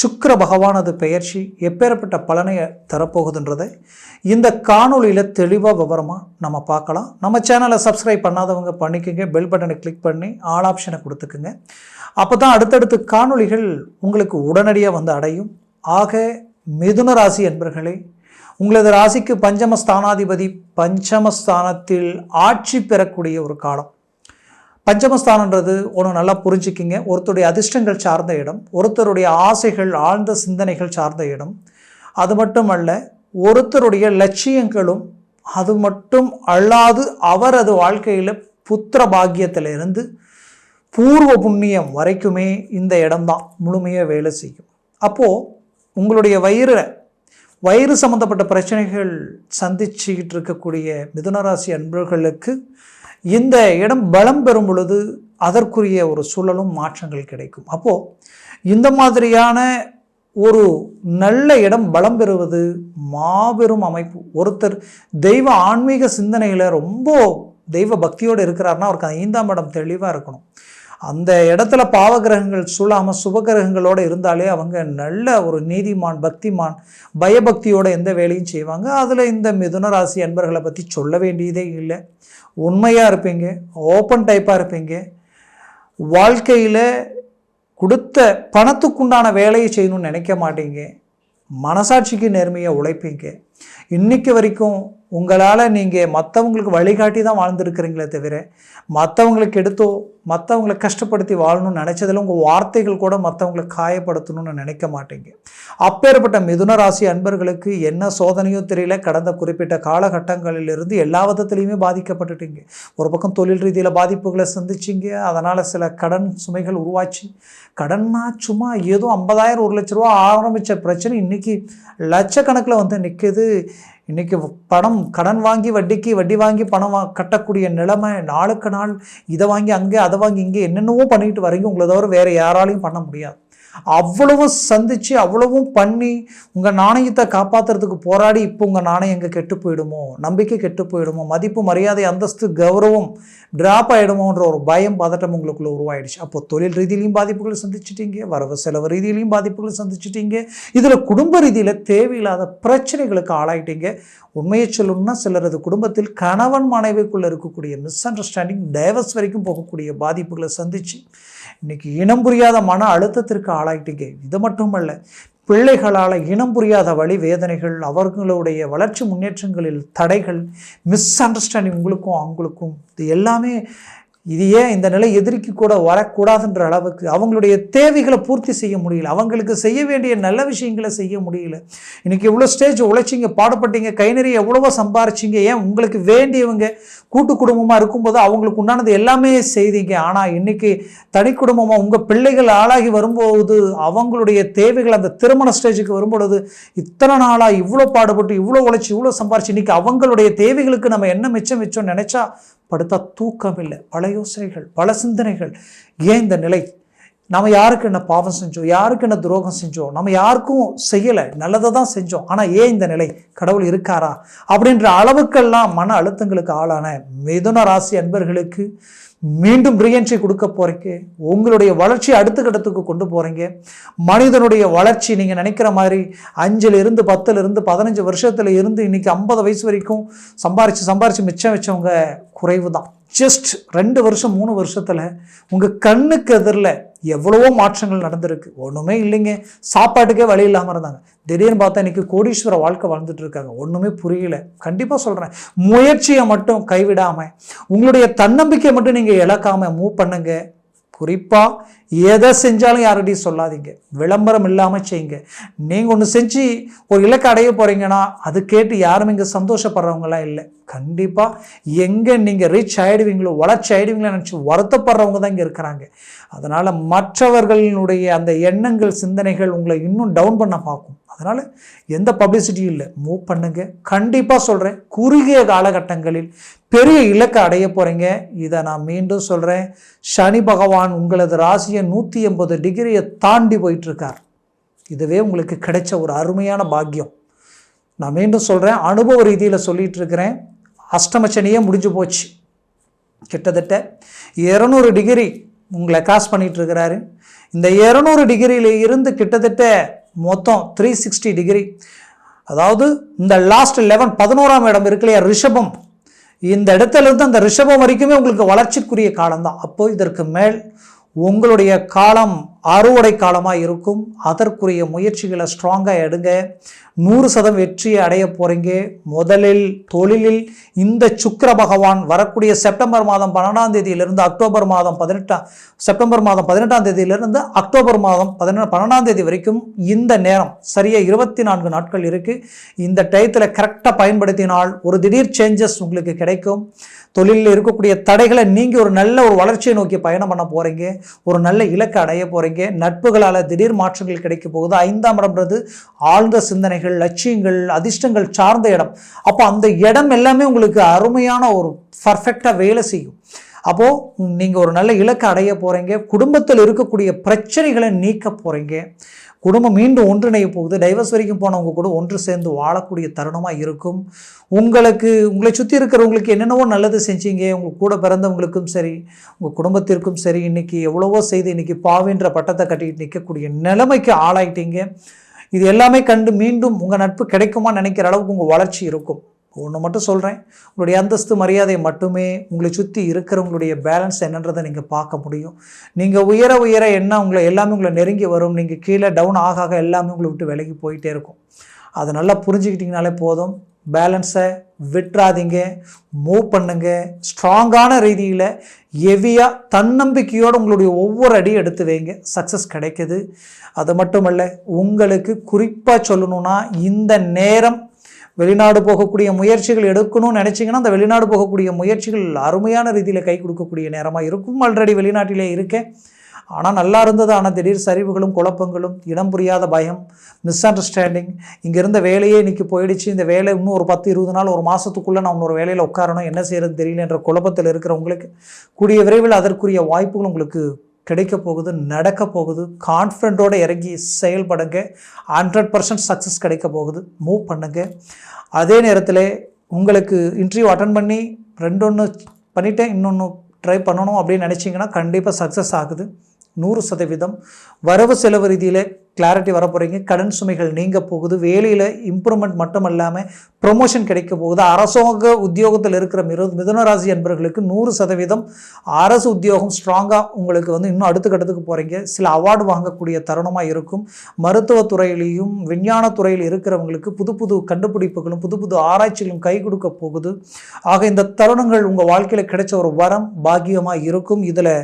சுக்கர பகவானது பெயர்ச்சி எப்பேற்பட்ட பலனை தரப்போகுதுன்றதை இந்த காணொலியில் தெளிவாக விவரமாக நம்ம பார்க்கலாம். நம்ம சேனலை சப்ஸ்கிரைப் பண்ணாதவங்க பண்ணிக்கோங்க. பெல் பட்டனை கிளிக் பண்ணி ஆல் ஆப்ஷனை கொடுத்துக்குங்க. அப்போ தான் அடுத்தடுத்து காணொளிகள் உங்களுக்கு உடனடியாக வந்து அடையும். ஆக மிதுன ராசி என்பர்களே உங்களது ராசிக்கு பஞ்சமஸ்தானாதிபதி பஞ்சமஸ்தானத்தில் ஆட்சி பெறக்கூடிய ஒரு காலம். பஞ்சமஸ்தானன்றது ஒன்று நல்லா புரிஞ்சுக்கிங்க. ஒருத்தருடைய அதிர்ஷ்டங்கள் சார்ந்த இடம் ஒருத்தருடைய ஆசைகள் ஆழ்ந்த சிந்தனைகள் சார்ந்த இடம். அது மட்டுமல்ல ஒருத்தருடைய லட்சியங்களும் அது மட்டும் அல்லாது அவரது வாழ்க்கையில் புத்திர பாக்கியத்திலிருந்து பூர்வ புண்ணியம் வரைக்குமே இந்த இடம்தான். முழுமையாக வேலை செய்யும். அப்போது உங்களுடைய வயிறு வயிறு சம்மந்தப்பட்ட பிரச்சனைகள் சந்திச்சுக்கிட்டு இருக்கக்கூடிய மிதுனராசி அன்பர்களுக்கு இந்த இடம் பலம் பெறும் பொழுது அதற்குரிய ஒரு சூழலும் மாற்றங்கள் கிடைக்கும். அப்போது இந்த மாதிரியான ஒரு நல்ல இடம் பலம் பெறுவது மாபெரும் அமைப்பு. ஒருத்தர் தெய்வ ஆன்மீக சிந்தனையில் ரொம்ப தெய்வ பக்தியோடு இருக்கிறாருன்னா அவருக்கு ஐந்தாம் இடம் தெளிவாக இருக்கணும். அந்த இடத்துல பாவகிரகங்கள் சூழாமல் சுபகிரகங்களோடு இருந்தாலே அவங்க நல்ல ஒரு நீதிமான் பக்திமான் பயபக்தியோட எந்த வேலையும் செய்வாங்க. அதில் இந்த மிதுன ராசி அன்பர்களை பற்றி சொல்ல வேண்டியதே இல்லை. உண்மையாக இருப்பீங்க ஓப்பன் டைப்பாக இருப்பீங்க. வாழ்க்கையில் கொடுத்த பணத்துக்குண்டான வேலையை செய்யணும்னு நினைக்க மாட்டீங்க. மனசாட்சிக்கு நேர்மையை உழைப்பீங்க. இன்னைக்கு வரைக்கும் உங்களால் நீங்கள் மற்றவங்களுக்கு வழிகாட்டி தான் வாழ்ந்துருக்கிறீங்களே தவிர மற்றவங்களுக்கு எடுத்தோ மற்றவங்களை கஷ்டப்படுத்தி வாழணும்னு நினச்சதில் உங்கள் வார்த்தைகள் கூட மற்றவங்களை காயப்படுத்தணும்னு நினைக்க மாட்டீங்க. அப்பேற்பட்ட மிதுன ராசி அன்பர்களுக்கு என்ன சோதனையோ தெரியல. கடந்த குறிப்பிட்ட காலகட்டங்களிலிருந்து எல்லா விதத்துலேயுமே பாதிக்கப்பட்டுட்டீங்க. ஒரு பக்கம் தொழில் ரீதியில் பாதிப்புகளை சந்திச்சிங்க. அதனால் சில கடன் சுமைகள் உருவாச்சு. கடன்னா சும்மா ஏதோ ஐம்பதாயிரம் ஒரு லட்ச ரூபா ஆரம்பித்த பிரச்சனை இன்றைக்கி லட்சக்கணக்கில் வந்து நிற்குது இன்றைக்கி பணம் கடன் வாங்கி வட்டிக்கு வட்டி வாங்கி பணம் வா கட்டக்கூடிய நிலைமை நாளுக்கு நாள் இதை வாங்கி அங்கே அதை வாங்கி இங்கே என்னென்னவோ பண்ணிட்டு வரீங்க உங்களை தவிர வேறு யாராலையும் பண்ண முடியாது. அவ்வளவும் சந்தித்து அவ்வளவும் பண்ணி உங்கள் நாணயத்தை காப்பாற்றுறதுக்கு போராடி இப்போ உங்கள் நாணயம் எங்கே கெட்டு போயிடுமோ? நம்பிக்கை கெட்டு போயிடுமோ? மதிப்பு மரியாதை அந்தஸ்து கௌரவம் ட்ராப் ஆகிடுமோன்ற ஒரு பயம் பதட்டம் உங்களுக்குள்ளே உருவாயிடுச்சு. அப்போ தொழில் ரீதியிலையும் பாதிப்புகளை சந்திச்சிட்டீங்க வரவு செலவு ரீதியிலையும் பாதிப்புகளை சந்திச்சிட்டீங்க. இதில் குடும்ப ரீதியில் தேவையில்லாத பிரச்சனைகளுக்கு ஆளாயிட்டீங்க. உண்மையை சொல்லணும்னா சிலரது குடும்பத்தில் கணவன் மனைவிக்குள்ளே இருக்கக்கூடிய மிஸ் அண்டர்ஸ்டாண்டிங் டைவர்ஸ் வரைக்கும் போகக்கூடிய பாதிப்புகளை சந்திச்சு இன்னைக்கு இனம் புரியாத மன அழுத்தத்திற்கு ஆளாயிட்டீங்க. இது மட்டுமல்ல பிள்ளைகளால் இனம் புரியாத வழி வேதனைகள் அவர்களுடைய வளர்ச்சி முன்னேற்றங்களில் தடைகள் மிஸ் அண்டர்ஸ்டாண்டிங் உங்களுக்கும் அவங்களுக்கும் இது எல்லாமே இது ஏன் இந்த நிலை எதிரிக்கு கூட வரக்கூடாதுன்ற அளவுக்கு அவங்களுடைய தேவைகளை பூர்த்தி செய்ய முடியல. அவங்களுக்கு செய்ய வேண்டிய நல்ல விஷயங்களை செய்ய முடியல. இன்றைக்கி எவ்வளோ ஸ்டேஜ் உழைச்சிங்க பாடுபட்டீங்க கை நிறைய எவ்வளவோ சம்பாரிச்சிங்க. ஏன் உங்களுக்கு வேண்டியவங்க கூட்டு குடும்பமாக இருக்கும்போது அவங்களுக்கு உண்டானது எல்லாமே செய்தீங்க. ஆனால் இன்றைக்கி தனி குடும்பமாக உங்கள் பிள்ளைகள் ஆளாகி வரும்போது அவங்களுடைய தேவைகள் அந்த திருமண ஸ்டேஜுக்கு வரும்பொழுது இத்தனை நாளாக இவ்வளோ பாடுபட்டு இவ்வளோ உழைச்சி இவ்வளோ சம்பாரிச்சு இன்றைக்கி அவங்களுடைய தேவைகளுக்கு நம்ம என்ன மிச்சம் மிச்சம் நினச்சா படுத்தா தூக்கம் இல்லை பல யோசனைகள் பல சிந்தனைகள். ஏன் இந்த நிலை? நம்ம யாருக்கு என்ன பாவம் செஞ்சோம்? யாருக்கு என்ன துரோகம் செஞ்சோம்? நம்ம யாருக்கும் செய்யலை. நல்லதை தான் செஞ்சோம். ஆனால் ஏன் இந்த நிலை? கடவுள் இருக்காரா? அப்படின்ற அளவுக்கெல்லாம் மன அழுத்தங்களுக்கு ஆளான மிதுன ராசி அன்பர்களுக்கு மீண்டும் ரீஎன்ட்ரி கொடுக்க போகிறீங்க உங்களுடைய வளர்ச்சி அடுத்த கட்டத்துக்கு கொண்டு போகிறீங்க மனிதனுடைய வளர்ச்சி நீங்கள் நினைக்கிற மாதிரி அஞ்சிலிருந்து பத்துலேருந்து பதினஞ்சு வருஷத்தில் இருந்து இன்றைக்கி ஐம்பது வயசு வரைக்கும் சம்பாரித்து சம்பாரித்து மிச்சம் வச்சவங்க குறைவு தான் ஜஸ்ட் ரெண்டு வருஷம் மூணு வருஷத்தில் உங்கள் கண்ணுக்கு எதிரில் எவ்வளவோ மாற்றங்கள் நடந்திருக்கு. ஒன்றுமே இல்லைங்க. சாப்பாட்டுக்கே வழி இல்லாமல் இருந்தாங்க. திடீர்னு பார்த்தா இன்றைக்கி கோடீஸ்வர வாழ்க்கை வாழ்ந்துட்டு இருக்காங்க. ஒன்றுமே புரியல. கண்டிப்பாக சொல்கிறேன் முயற்சியை மட்டும் கைவிடாமல் உங்களுடைய தன்னம்பிக்கையை மட்டும் நீங்கள் இழக்காமல் மூவ் பண்ணுங்கள் குறிப்பாக எதை செஞ்சாலும் யார்கிட்டையும் சொல்லாதீங்க. விளம்பரம் இல்லாமல் செய்யுங்க. நீங்கள் ஒன்று செஞ்சு ஒரு இலக்கை அடைய போகிறீங்கன்னா அது கேட்டு யாரும் இங்கே சந்தோஷப்படுறவங்களாம் இல்லை. கண்டிப்பாக எங்கே நீங்கள் ரீச் ஆகிடுவீங்களோ வளர்ச்சி ஆகிடுவீங்களோ நினச்சி வருத்தப்படுறவங்க தான் இங்கே இருக்கிறாங்க. அதனால் மற்றவர்களினுடைய அந்த எண்ணங்கள் சிந்தனைகள் உங்களை இன்னும் டவுன் பண்ண பார்க்கும். அதனால் எந்த பப்ளிசிட்டியும் இல்லை. மூவ் பண்ணுங்க. கண்டிப்பாக சொல்கிறேன் குறுகிய காலகட்டங்களில் பெரிய இலக்கை அடைய போகிறீங்க இதை நான் மீண்டும் சொல்கிறேன் சனி பகவான் உங்களது ராசியை நூற்றி எண்பது டிகிரியை தாண்டி போயிட்டுருக்கார். இதுவே உங்களுக்கு கிடைச்ச ஒரு அருமையான பாக்கியம். நான் மீண்டும் சொல்கிறேன் அனுபவ ரீதியில் சொல்லிகிட்டு இருக்கிறேன் அஷ்டமச்சனியே முடிஞ்சு போச்சு. கிட்டத்தட்ட இரநூறு டிகிரி உங்களை காஸ் பண்ணிகிட்டு இருக்கிறாரு இந்த இரநூறு டிகிரியில் இருந்து கிட்டத்தட்ட மொத்தம் த்ரீ சிக்ஸ்டி டிகிரி அதாவது இந்த லாஸ்ட் லெவன் பதினோராம் இடம் இருக்கு இல்லையா ரிஷபம். இந்த இடத்துல இருந்து அந்த ரிஷபம் வரைக்குமே உங்களுக்கு வளர்ச்சிக்குரிய காலம் தான் அப்போது இதற்கு மேல் உங்களுடைய காலம் அறுவடை காலமாக இருக்கும். அதற்குரிய முயற்சிகளை ஸ்ட்ராங்காக எடுங்க. நூறு சதம் வெற்றியை அடைய போகிறீங்க முதலில் தொழிலில் இந்த சுக்கர பகவான் வரக்கூடிய செப்டம்பர் மாதம் பன்னெண்டாம் தேதியிலிருந்து அக்டோபர் மாதம் பதினெட்டாம் செப்டம்பர் மாதம் பதினெட்டாம் தேதியிலிருந்து அக்டோபர் மாதம் பதினெட்டு பன்னெண்டாம் தேதி வரைக்கும் இந்த நேரம் சரியாக இருபத்தி நான்கு நாட்கள் இருக்குது இந்த டயத்தில் கரெக்டாக பயன்படுத்தினால் ஒரு திடீர் சேஞ்சஸ் உங்களுக்கு கிடைக்கும். தொழிலில் இருக்கக்கூடிய தடைகளை நீங்கள் ஒரு நல்ல ஒரு வளர்ச்சியை நோக்கி பயணம் பண்ண போகிறீங்க ஒரு நல்ல இலக்கை அடைய போகிறீங்க நட்புகளால் திடீர் மாற்றங்கள் கிடைக்க போகுது. ஐந்தாம் இடம்ன்றது ஆழ்ந்த சிந்தனைகள் லட்சியங்கள் அதிர்ஷ்டங்கள் சார்ந்த இடம். அப்போ அந்த இடம் எல்லாமே உங்களுக்கு அருமையான ஒரு பர்ஃபெக்டாக வேலை செய்யும். அப்போது நீங்கள் ஒரு நல்ல இலக்கை அடைய போகிறீங்க குடும்பத்தில் இருக்கக்கூடிய பிரச்சனைகளை நீக்க போகிறீங்க குடும்பம் மீண்டும் ஒன்றிணைய போகுது. டைவர்ஸ் வரைக்கும் போனவங்க கூட ஒன்று சேர்ந்து வாழக்கூடிய தருணமாக இருக்கும். உங்களுக்கு உங்களை சுற்றி இருக்கிறவங்களுக்கு என்னென்னவோ நல்லது செஞ்சீங்க. உங்கள் கூட பிறந்தவங்களுக்கும் சரி உங்கள் குடும்பத்திற்கும் சரி இன்றைக்கி எவ்வளவோ செய்து இன்றைக்கி பாவின்ற பட்டத்தை கட்டிட்டு நிற்கக்கூடிய நிலைமைக்கு ஆளாயிட்டீங்க. இது எல்லாமே கண்டு மீண்டும் உங்கள் நட்பு கிடைக்குமா நினைக்கிற அளவுக்கு உங்கள் வளர்ச்சி இருக்கும். ஒன்று மட்டும் சொல்கிறேன் உங்களுடைய அந்தஸ்து மரியாதை மட்டுமே உங்களை சுற்றி இருக்கிறவங்களுடைய பேலன்ஸ் என்னன்றதை நீங்கள் பார்க்க முடியும். நீங்கள் உயர உயர என்ன உங்களை எல்லாமே உங்களை நெருங்கி வரும். நீங்கள் கீழே டவுன் ஆக ஆக எல்லாமே உங்களை விட்டு விலகி போயிட்டே இருக்கும். அதை நல்லா புரிஞ்சுக்கிட்டிங்கனாலே போதும். பேலன்ஸை விட்டுறாதீங்க. மூவ் பண்ணுங்க. ஸ்ட்ராங்கான ரீதியில் ஹெவியாக தன்னம்பிக்கையோடு உங்களுடைய ஒவ்வொரு அடியும் எடுத்து வைங்க. சக்ஸஸ் கிடைக்குது. அது மட்டுமல்ல உங்களுக்கு குறிப்பாக சொல்லணும்னா இந்த நேரம் வெளிநாடு போகக்கூடிய முயற்சிகள் எடுக்கணும்னு நினச்சிங்கன்னா அந்த வெளிநாடு போகக்கூடிய முயற்சிகள் அருமையான ரீதியில் கை கொடுக்கக்கூடிய நேரமாக இருக்கும். ஆல்ரெடி வெளிநாட்டிலே இருக்கேன். ஆனால் நல்லா இருந்தது ஆனால் திடீர் சரிவுகளும் குழப்பங்களும் இடம் புரியாத பயம் மிஸ் அண்டர்ஸ்டாண்டிங் இங்கே இருந்த வேலையே இன்னைக்கு போயிடுச்சு. இந்த வேலை இன்னும் ஒரு பத்து இருபது நாள் ஒரு மாதத்துக்குள்ளே நான் இன்னொரு வேலையில் உட்காரணும் என்ன செய்யறது தெரியல என்ற குழப்பத்தில் இருக்கிறவங்களுக்கு கூடிய விரைவில் அதற்குரிய வாய்ப்புகள் உங்களுக்கு கிடைக்க போகுது நடக்க போகுது. கான்ஃபிடென்ட்டோடு இறங்கி செயல்படுங்க. ஹண்ட்ரட் பர்சன்ட் சக்ஸஸ் கிடைக்க போகுது. மூவ் பண்ணுங்க. அதே நேரத்தில் உங்களுக்கு இன்டர்வியூ அட்டன் பண்ணி ரெண்டு ஒன்று பண்ணிவிட்டேன் இன்னொன்று ட்ரை பண்ணணும் அப்படின்னு நினச்சிங்கன்னா கண்டிப்பாக சக்ஸஸ் ஆகுது. நூறு சதவீதம். வரவு செலவு ரீதியில் கிளாரிட்டி வர போகிறீங்க கடன் சுமைகள் நீங்க போகுது. வேலையில் இம்ப்ரூவ்மெண்ட் மட்டும் இல்லாமல் ப்ரொமோஷன் கிடைக்க போகுது. அரசாங்க உத்தியோகத்தில் இருக்கிற மிரு மிதுனராசி என்பவர்களுக்கு நூறு சதவீதம் அரசு உத்தியோகம் ஸ்ட்ராங்காக உங்களுக்கு வந்து இன்னும் அடுத்த கட்டத்துக்கு போகிறீங்க சில அவார்டு வாங்கக்கூடிய தருணமாக இருக்கும். மருத்துவத்துறையிலையும் விஞ்ஞான துறையில் இருக்கிறவங்களுக்கு புது புது கண்டுபிடிப்புகளும் புது புது ஆராய்ச்சிகளும் கை கொடுக்க போகுது. ஆக இந்த தருணங்கள் உங்கள் வாழ்க்கையில் கிடைச்ச ஒரு வரம் பாக்கியமாக இருக்கும். இதில்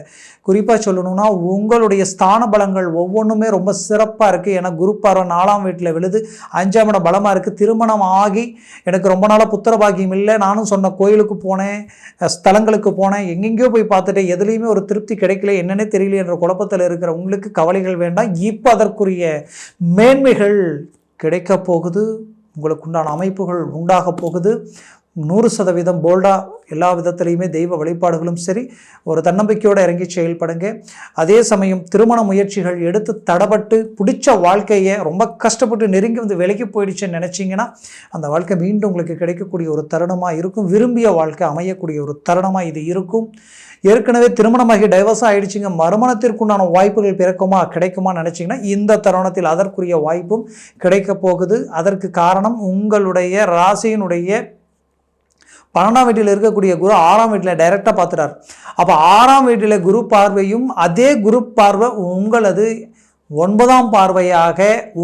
குறிப்பாக சொல்லணும்னா உங்களுடைய ஸ்தான பலங்கள் ஒவ்வொன்றுமே ரொம்ப சிறப்பாக இருக்குது ஏன்னா குரு பார்வை நாலாம் வீட்டில் விழுது. அஞ்சாம் இடம் பலமாக இருக்குது திருமணம் ஆகி எனக்கு ரொம்ப நாளாக புத்திர பாக்கியம் இல்லை. நானும் சொன்ன கோயிலுக்கு போனேன் ஸ்தலங்களுக்கு போனேன். எங்கெங்கேயோ போய் பார்த்துட்டேன். எதுலேயுமே ஒரு திருப்தி கிடைக்கல. என்னன்னே தெரியல என்ற குழப்பத்தில் இருக்கிற உங்களுக்கு கவலைகள் வேண்டாம். இப்போ அதற்குரிய மேன்மைகள் கிடைக்க போகுது. உங்களுக்கு உண்டான அமைப்புகள் உண்டாக போகுது. நூறு சதவீதம் போல்டாக எல்லா விதத்துலேயுமே தெய்வ வழிபாடுகளும் சரி ஒரு தன்னம்பிக்கையோடு இறங்கி செயல்படுங்க. அதே சமயம் திருமண முயற்சிகள் எடுத்து தடப்பட்டு பிடிச்ச வாழ்க்கையை ரொம்ப கஷ்டப்பட்டு நெருங்கி வந்து விலைக்கு போயிடுச்சுன்னு நினச்சிங்கன்னா அந்த வாழ்க்கை மீண்டும் உங்களுக்கு கிடைக்கக்கூடிய ஒரு தருணமாக இருக்கும். விரும்பிய வாழ்க்கை அமையக்கூடிய ஒரு தருணமாக இது இருக்கும். ஏற்கனவே திருமணமாகி டைவர்ஸ் ஆகிடுச்சிங்க மறுமணத்திற்குண்டான வாய்ப்புகள் பிறக்குமா கிடைக்குமா நினச்சிங்கன்னா இந்த தருணத்தில் அதற்குரிய வாய்ப்பும் கிடைக்க போகுது. அதற்கு காரணம் உங்களுடைய ராசியினுடைய பன்னெண்டாம் வீட்டில் இருக்கக்கூடிய குரு ஆறாம் வீட்டில் டைரெக்டாக பார்த்துட்டார். அப்போ ஆறாம் வீட்டில் குரு பார்வையும் அதே குரு பார்வை உங்களது ஒன்பதாம் பார்வையாக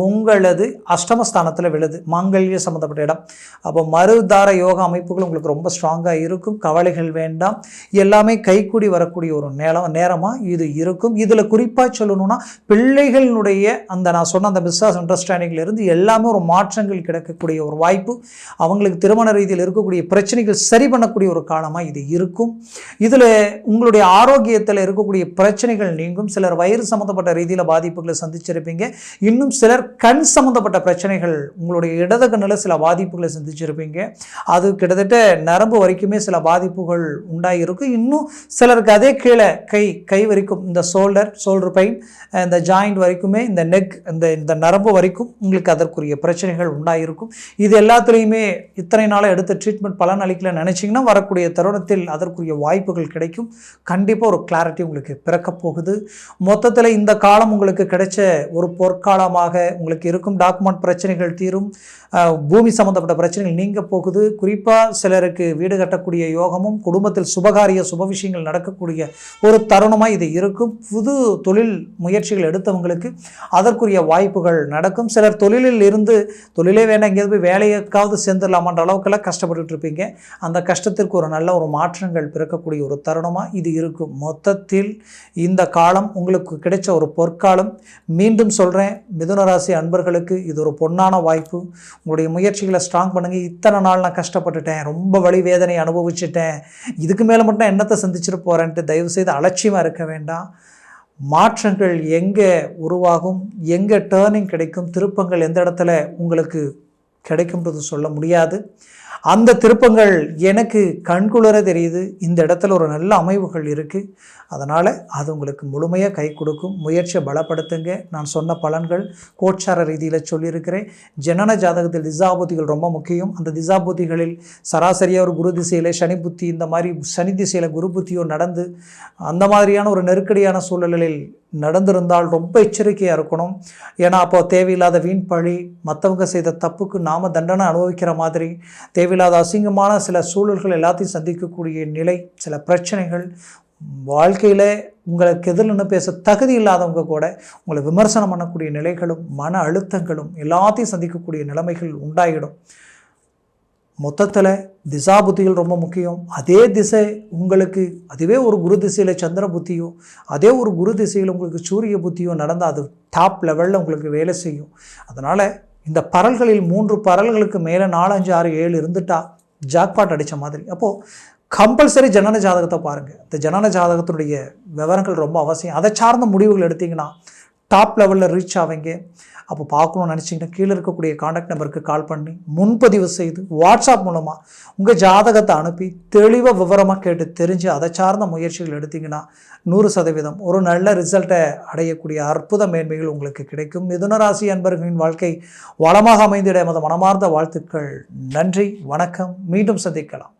உங்களது அஷ்டமஸ்தானத்தில் விழுது. மாங்கல்ய சம்மந்தப்பட்ட இடம். அப்போ மருதார யோக அமைப்புகள் உங்களுக்கு ரொம்ப ஸ்ட்ராங்காக இருக்கும். கவலைகள் வேண்டாம். எல்லாமே கைக்கூடி வரக்கூடிய ஒரு நேரம் நேரமாக இது இருக்கும். இதில் குறிப்பாக சொல்லணும்னா பிள்ளைகளினுடைய அந்த நான் சொன்ன அந்த பிஸ்னஸ் அண்டர்ஸ்டாண்டிங்லேருந்து எல்லாமே ஒரு மாற்றங்கள் கிடைக்கக்கூடிய ஒரு வாய்ப்பு. அவங்களுக்கு திருமண ரீதியில் இருக்கக்கூடிய பிரச்சனைகள் சரி பண்ணக்கூடிய ஒரு காலமாக இது இருக்கும். இதில் உங்களுடைய ஆரோக்கியத்தில் இருக்கக்கூடிய பிரச்சனைகள் நீங்கும். சிலர் வயிறு சம்மந்தப்பட்ட ரீதியில் பாதிப்புகள் பாதிப்புகளை சந்திச்சிருப்பீங்க. இன்னும் சிலர் கண் சம்மந்தப்பட்ட பிரச்சனைகள் உங்களுடைய இடது கண்ணில் சில பாதிப்புகளை சந்திச்சிருப்பீங்க. அது கிட்டத்தட்ட நரம்பு வரைக்குமே சில பாதிப்புகள் உண்டாகிருக்கும் இன்னும் சிலருக்கு அதே கீழே கை கை வரைக்கும் இந்த ஷோல்டர் ஷோல்டர் பெயின் இந்த ஜாயிண்ட் வரைக்குமே இந்த நெக் இந்த இந்த நரம்பு வரைக்கும் உங்களுக்கு அதற்குரிய பிரச்சனைகள் உண்டாகிருக்கும் இது எல்லாத்துலேயுமே இத்தனை நாளாக எடுத்த ட்ரீட்மெண்ட் பலன் அளிக்கல நினச்சிங்கன்னா வரக்கூடிய தருணத்தில் அதற்குரிய வாய்ப்புகள் கிடைக்கும். கண்டிப்பாக ஒரு கிளாரிட்டி உங்களுக்கு பிறக்கப் போகுது. மொத்தத்தில் இந்த காலம் உங்களுக்கு கிடைச்ச ஒரு பொற்காலமாக உங்களுக்கு இருக்கும் டாக்குமெண்ட் பிரச்சனைகள் தீரும். பூமி சம்மந்தப்பட்ட பிரச்சனைகள் நீங்க போகுது. குறிப்பாக சிலருக்கு வீடு கட்டக்கூடிய யோகமும் குடும்பத்தில் சுபகாரிய சுப விஷயங்கள் நடக்கக்கூடிய ஒரு தருணமாக இது இருக்கும். புது தொழில் முயற்சிகள் எடுத்தவங்களுக்கு அதற்குரிய வாய்ப்புகள் நடக்கும். சிலர் தொழிலில் இருந்து தொழிலே வேண்டாம் எங்கேயாவது போய் வேலைக்காவது சேர்ந்துடலாமான்ற அளவுக்கெல்லாம் கஷ்டப்பட்டுட்டு இருப்பீங்க. அந்த கஷ்டத்திற்கு ஒரு நல்ல ஒரு மாற்றங்கள் பிறக்கக்கூடிய ஒரு தருணமாக இது இருக்கும். மொத்தத்தில் இந்த காலம் உங்களுக்கு கிடைச்ச ஒரு பொற்காலம் மீண்டும் சொல்கிறேன் மிதுன ராசி அன்பர்களுக்கு இது ஒரு பொன்னான வாய்ப்பு. உங்களுடைய முயற்சிகளை ஸ்ட்ராங் பண்ணுங்கள் இத்தனை நாள் நான் கஷ்டப்பட்டுட்டேன் ரொம்ப வழி வேதனை அனுபவிச்சிட்டேன். இதுக்கு மேலே மட்டும் நான் என்னத்தை சந்திச்சுட்டு போகிறேன்ட்டு தயவுசெய்து அலட்சியமாக இருக்க வேண்டாம். மாற்றங்கள் எங்கே உருவாகும் எங்கே டேர்னிங் கிடைக்கும் திருப்பங்கள் எந்த இடத்துல உங்களுக்கு கிடைக்கும்ன்றது சொல்ல முடியாது. அந்த திருப்பங்கள் எனக்கு கண்குளிர தெரியுது. இந்த இடத்துல ஒரு நல்ல அமைவுகள் இருக்குது அதனால் அது உங்களுக்கு முழுமையாக கை கொடுக்கும். முயற்சியை பலப்படுத்துங்க. நான் சொன்ன பலன்கள் கோட்சார ரீதியில் சொல்லியிருக்கிறேன். ஜனன ஜாதகத்தில் திசாபூதிகள் ரொம்ப முக்கியம். அந்த திசாபூதிகளில் சராசரியாக ஒரு குரு திசையில் சனி புத்தி இந்த மாதிரி சனி திசையில் குரு புத்தியோ நடந்து அந்த மாதிரியான ஒரு நெருக்கடியான சூழலில் நடந்திருந்தால் ரொம்ப எச்சரிக்கையாக இருக்கணும். ஏன்னா அப்போ தேவையில்லாத வீண் பழி மற்றவங்க செய்த தப்புக்கு நாம் தண்டனை அனுபவிக்கிற மாதிரி தேவையில்லாத அசிங்கமான சில சூழல்கள் எல்லாத்தையும் சந்திக்கக்கூடிய நிலை சில பிரச்சனைகள் வாழ்க்கையில் உங்களுக்கு எதிர்னு பேச தகுதி இல்லாதவங்க கூட உங்களை விமர்சனம் பண்ணக்கூடிய நிலைகளும் மன அழுத்தங்களும் எல்லாத்தையும் சந்திக்கக்கூடிய நிலைமைகள் உண்டாகிடும் மொத்தத்தில் திசா புத்திகள் ரொம்ப முக்கியம். அதே திசை உங்களுக்கு அதுவே ஒரு குரு திசையில் சந்திர புத்தியோ அதே ஒரு குரு திசையில் உங்களுக்கு சூரிய புத்தியோ நடந்தால் அது டாப் லெவலில் உங்களுக்கு வேலை செய்யும். அதனால் இந்த பரல்களில் மூன்று பரல்களுக்கு மேலே நாலஞ்சு ஆறு ஏழு இருந்துட்டா ஜாக்பாட் அடித்த மாதிரி. அப்போது கம்பல்சரி ஜனன ஜாதகத்தை பாருங்கள் இந்த ஜனன ஜாதகத்தினுடைய விவரங்கள் ரொம்ப அவசியம். அதை சார்ந்த முடிவுகள் எடுத்திங்கன்னா டாப் லெவலில் ரீச் ஆவீங்க. அப்போ பார்க்கணும்னு நினச்சிங்கன்னா கீழே இருக்கக்கூடிய காண்டாக்ட் நம்பருக்கு கால் பண்ணி முன்பதிவு செய்து வாட்ஸ்அப் மூலமாக உங்கள் ஜாதகத்தை அனுப்பி தெளிவாக விவரமாக கேட்டு தெரிஞ்சு அதை சார்ந்த முயற்சிகள் எடுத்திங்கன்னா நூறு சதவீதம் ஒரு நல்ல ரிசல்ட்டை அடையக்கூடிய அற்புத மேன்மைகள் உங்களுக்கு கிடைக்கும். மிதுனராசி அன்பர்களின் வாழ்க்கை வளமாக அமைந்திட எமது மனமார்ந்த வாழ்த்துக்கள். நன்றி வணக்கம். மீண்டும் சந்திக்கலாம்.